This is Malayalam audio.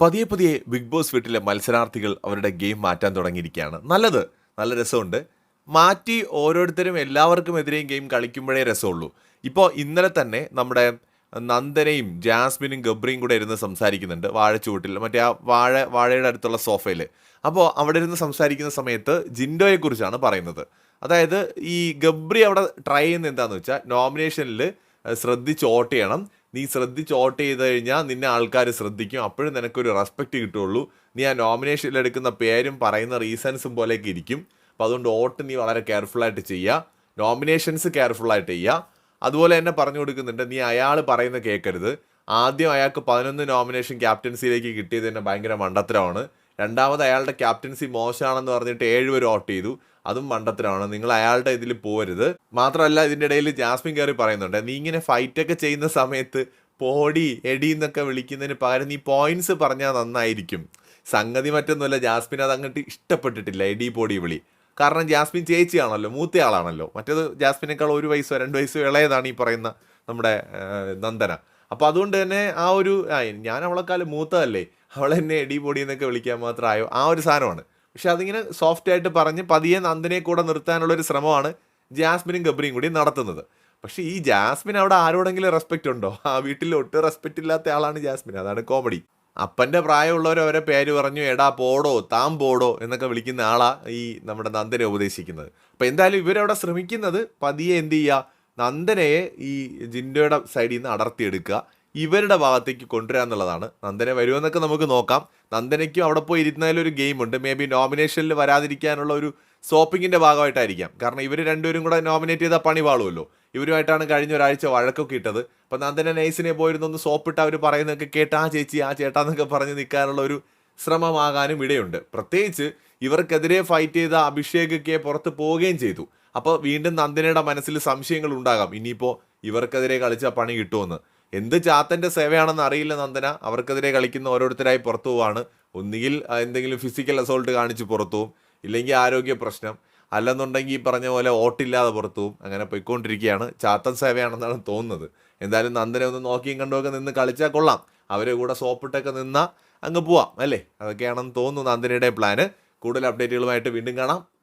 പതിയെ പതിയെ ബിഗ് ബോസ് വീട്ടിലെ മത്സരാർത്ഥികൾ അവരുടെ ഗെയിം മാറ്റാൻ തുടങ്ങിയിരിക്കുകയാണ്. നല്ലത്. നല്ല രസമുണ്ട്. മാറ്റി ഓരോരുത്തരും എല്ലാവർക്കും എതിരെയും ഗെയിം കളിക്കുമ്പോഴേ രസമുള്ളൂ. ഇപ്പോൾ ഇന്നലെ തന്നെ നമ്മുടെ നന്ദനയും ജാസ്മിനും ഗബ്രിയും കൂടെ ഇരുന്ന് സംസാരിക്കുന്നുണ്ട് വാഴച്ചുവട്ടിൽ. മറ്റേ ആ വാഴ വാഴയുടെ അടുത്തുള്ള സോഫയിൽ അപ്പോൾ അവിടെ ഇരുന്ന് സംസാരിക്കുന്ന സമയത്ത് ജിൻഡോയെക്കുറിച്ചാണ് പറയുന്നത്. അതായത് ഈ ഗബ്രി അവിടെ ട്രൈ ചെയ്യുന്നത് എന്താണെന്ന് വെച്ചാൽ നോമിനേഷനിൽ ശ്രദ്ധിച്ച് വോട്ട് ചെയ്യണം. നീ ശ്രദ്ധിച്ച് വോട്ട് ചെയ്ത് കഴിഞ്ഞാൽ നിന്നെ ആൾക്കാർ ശ്രദ്ധിക്കും. അപ്പോഴും നിനക്കൊരു റെസ്പെക്റ്റ് കിട്ടുള്ളൂ നീ ആ നോമിനേഷനിൽ എടുക്കുന്ന പേരും പറയുന്ന റീസൺസും പോലെയൊക്കെ ഇരിക്കും. അപ്പോൾ അതുകൊണ്ട് വോട്ട് നീ വളരെ കെയർഫുള്ളായിട്ട് ചെയ്യുക. നോമിനേഷൻസ് കെയർഫുള്ളായിട്ട് ചെയ്യുക. അതുപോലെ തന്നെ പറഞ്ഞു കൊടുക്കുന്നുണ്ട് നീ അയാൾ പറയുന്ന കേൾക്കരുത് ആദ്യം അയാൾക്ക് പതിനൊന്ന് നോമിനേഷൻ ക്യാപ്റ്റൻസിയിലേക്ക് കിട്ടിയത് തന്നെ ഭയങ്കര മണ്ടത്തരമാണ്. രണ്ടാമത് അയാളുടെ ക്യാപ്റ്റൻസി മോശമാണെന്ന് പറഞ്ഞിട്ട് ഏഴ് പേര് വോട്ട് ചെയ്തു. അതും മണ്ടത്തിലാണ് നിങ്ങൾ അയാളുടെ ഇതിൽ പോരുത് മാത്രമല്ല ഇതിന്റെ ഇടയിൽ ജാസ്മിൻ കയറി പറയുന്നുണ്ട് നീ ഇങ്ങനെ ഫൈറ്റൊക്കെ ചെയ്യുന്ന സമയത്ത് പോടി എടി എന്നൊക്കെ വിളിക്കുന്നതിന് പകരം നീ പോയിന്റ്സ് പറഞ്ഞാൽ നന്നായിരിക്കും. സംഗതി മറ്റൊന്നുമല്ല ജാസ്മിൻ അത് അങ്ങോട്ട് ഇഷ്ടപ്പെട്ടിട്ടില്ല എടി പോടി വിളി. കാരണം ജാസ്മിൻ ചേച്ചിയാണല്ലോ മൂത്തയാളാണല്ലോ. മറ്റേത് ജാസ്മിനേക്കാൾ ഒരു വയസ്സോ രണ്ട് വയസ്സോ ഇളയതാണ് ഈ പറയുന്ന നമ്മുടെ നന്ദന. അപ്പോൾ അതുകൊണ്ട് തന്നെ ആ ഒരു ഞാൻ അവളെക്കാൾ മൂത്തതല്ലേ. അവളെന്നെ എടി പൊടി എന്നൊക്കെ വിളിക്കാൻ മാത്രമായോ? ആ ഒരു സാധനമാണ്. പക്ഷെ അതിങ്ങനെ സോഫ്റ്റ് ആയിട്ട് പറഞ്ഞ് പതിയെ നന്ദനെ കൂടെ നിർത്താനുള്ള ഒരു ശ്രമമാണ് ജാസ്മിനും ഗബ്രിയും കൂടി നടത്തുന്നത്. പക്ഷേ ഈ ജാസ്മിൻ അവിടെ ആരോടെങ്കിലും റെസ്പെക്റ്റ് ഉണ്ടോ? ആ വീട്ടിൽ ഒട്ടും റെസ്പെക്റ്റ് ഇല്ലാത്ത ആളാണ് ജാസ്മിൻ. അതാണ് കോമഡി അപ്പന്റെ പ്രായമുള്ളവർ അവരെ പേര് പറഞ്ഞു എടാ പോടോ താം പോടോ എന്നൊക്കെ വിളിക്കുന്ന ആളാണ് ഈ നമ്മുടെ നന്ദനെ ഉപദേശിക്കുന്നത്. അപ്പോൾ എന്തായാലും ഇവരവിടെ ശ്രമിക്കുന്നത് പതിയെ എന്ത് ചെയ്യുക നന്ദനയെ ഈ ജിൻഡോയുടെ സൈഡിൽ നിന്ന് അടർത്തിയെടുക്കുക. ഇവരുടെ ഭാഗത്തേക്ക് കൊണ്ടുവരിക എന്നുള്ളതാണ്. നന്ദനെ വരുമെന്നൊക്കെ നമുക്ക് നോക്കാം. നന്ദനയ്ക്കും അവിടെ പോയി ഇരുന്നതിലൊരു ഗെയിമുണ്ട് മേ ബി നോമിനേഷനിൽ വരാതിരിക്കാനുള്ള ഒരു സോപ്പിങ്ങിന്റെ ഭാഗമായിട്ടായിരിക്കാം. കാരണം ഇവർ രണ്ടുപേരും കൂടെ നോമിനേറ്റ് ചെയ്താൽ പണി പാളുമല്ലോ ഇവരുമായിട്ടാണ് കഴിഞ്ഞ ഒരാഴ്ച വഴക്കൊക്കെ ഇട്ടത്. അപ്പം നന്ദന നൈസിനെ പോയിരുന്നൊന്ന് സോപ്പിട്ട് അവർ പറയുന്നതൊക്കെ കേട്ട് ആ ചേച്ചി ആ ചേട്ടാന്നൊക്കെ പറഞ്ഞ് നിൽക്കാനുള്ള ഒരു ശ്രമമാകാനും ഇടയുണ്ട്. പ്രത്യേകിച്ച് ഇവർക്കെതിരെ ഫൈറ്റ് ചെയ്ത അഭിഷേകൊക്കെ പുറത്ത് പോവുകയും ചെയ്തു. അപ്പോൾ വീണ്ടും നന്ദനയുടെ മനസ്സിൽ സംശയങ്ങൾ ഉണ്ടാകാം. ഇനിയിപ്പോൾ ഇവർക്കെതിരെ കളിച്ച പണി കിട്ടുമെന്ന്. എന്ത് ചാത്തന്റെ സേവയാണെന്ന് അറിയില്ല നന്ദന. അവർക്കെതിരെ കളിക്കുന്ന ഓരോരുത്തരായി പുറത്തു പോവാണ്. ഒന്നുകിൽ എന്തെങ്കിലും ഫിസിക്കൽ അസോൾട്ട് കാണിച്ച് പുറത്തു ഇല്ലെങ്കിൽ ആരോഗ്യ പ്രശ്നം. അല്ലെന്നുണ്ടെങ്കിൽ ഈ പറഞ്ഞ പോലെ ഓട്ടില്ലാതെ പുറത്തു പോകും അങ്ങനെ പോയിക്കൊണ്ടിരിക്കുകയാണ്. ചാത്തൻ സേവയാണെന്നാണ് തോന്നുന്നത്. എന്തായാലും നന്ദനെ ഒന്ന് നോക്കിയും കണ്ടുമൊക്കെ നിന്ന് കളിച്ചാൽ കൊള്ളാം. അവരെ കൂടെ സോപ്പിട്ടൊക്കെ നിന്നാൽ അങ്ങ് പോവാം അല്ലേ? അതൊക്കെയാണെന്ന് തോന്നുന്നു നന്ദനയുടെ പ്ലാന് കൂടുതൽ അപ്ഡേറ്റുകളുമായിട്ട് വീണ്ടും കാണാം.